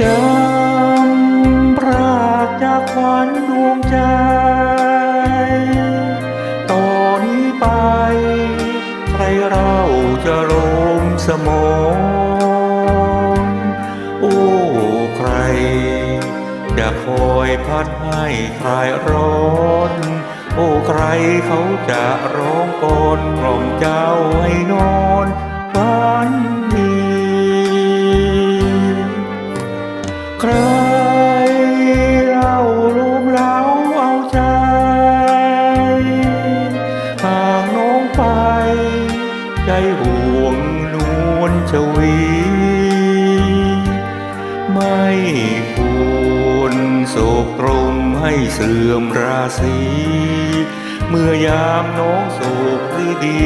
จำปรากจากขวัญดวงใจ ต่อนนี้ไป ใครเราจะรมสมองโอ้ใคร จะคอยพัดให้คลายร้อน โอ้ใครเขาจะร้องก่อนกล่อมเจ้าให้นอน ห่วงนวลชวี ไม่ควรโศกตรงให้เสื่อมราศีเมื่อยามน้องโศกดี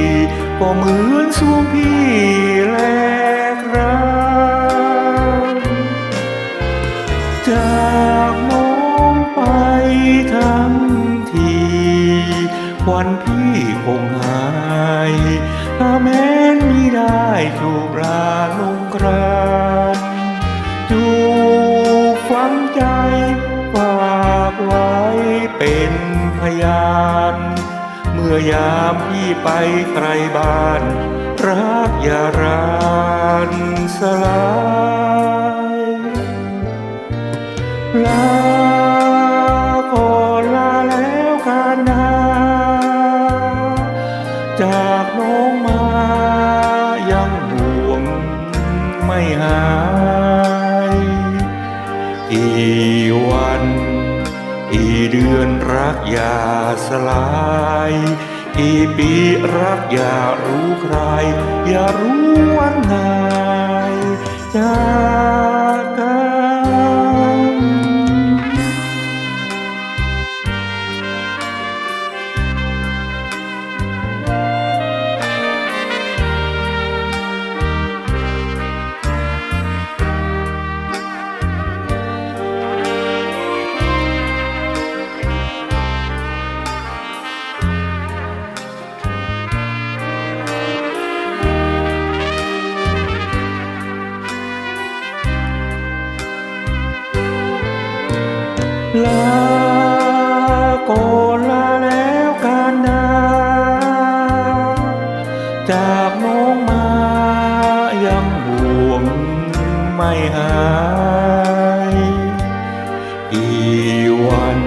ก็เหมือนสวงพี่แลกรัก วันพี่คงหายถ้าแม้นมิได้ถูกราลงกรานจูบฝังใจฝากไว้เป็นพยาน เมื่อยามพี่ไปไกลบ้าน รักอย่ารานสลาย อีวันอีเดือนรักอย่าสลายอีปีรักอย่ารู้ใคร อย่ารู้วันไหนจะ ลาก่อนลาแล้วกันนาจากน้องมายังห่วงไม่หายอีวัน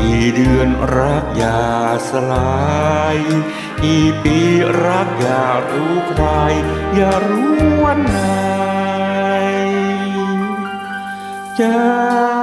อีเดือนรักอย่าสลายอีปีรักอย่ารู้ใคร อย่ารู้วันไหนจาก